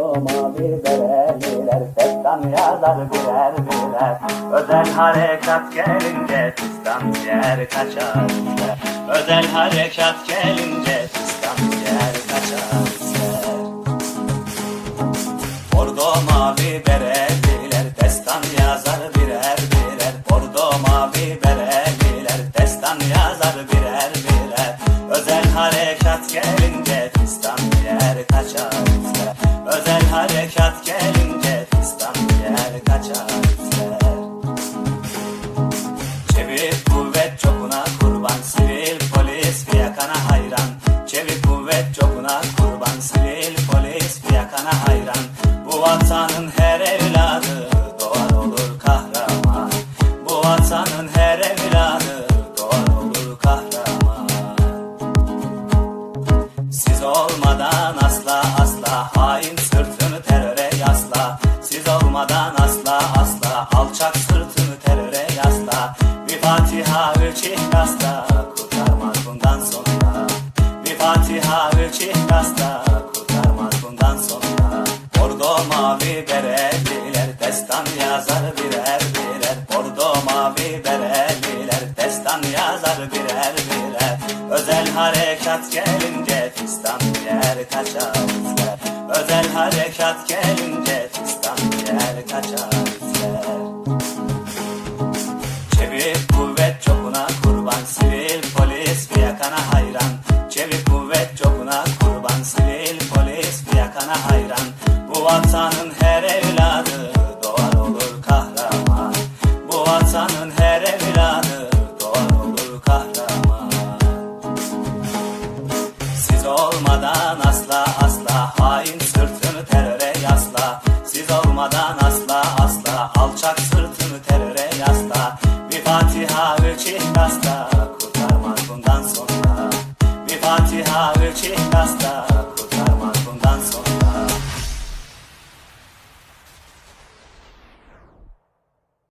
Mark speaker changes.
Speaker 1: Bordo mavi bereliler Destan yazar birer birer Özel harekat gelince Fistan yer kaçar Özel harekat gelince Fistan yer kaçar gelince Fistan yer çokuna kurban Sivil polis fiyakana hayran. Çevik kuvvet çokuna kurban Sivil polis fiyakana hayran. Bu vatanın her evladı asla asla. Alçak sırtını teröre yasla. Bir Fatiha üç ihlasla kurtarmaz bundan sonra. Bir Fatiha üç ihlasla kurtarmaz bundan sonra. Bordo mavi bereliler destan yazar birer birer. Bordo mavi bereliler destan yazar birer birer. Özel harekat gelince fistan yer kaçar. Özel harekat gelince Çevik kuvvet çokuna kurban Sivil polis fiyakana hayran. Çevik kuvvet çokuna kurban Sivil polis fiyakana hayran. Bu vatanın her evladı Doğar olur kahraman. Bu vatanın her evladı Doğar olur kahraman. Siz olmadan asla asla hain teröre olmadan asla asla. Alçak sırtını teröre yasla. Bir Fatiha üç ihlasla kurtarmaz bundan sonra. Bir Fatiha üç ihlasla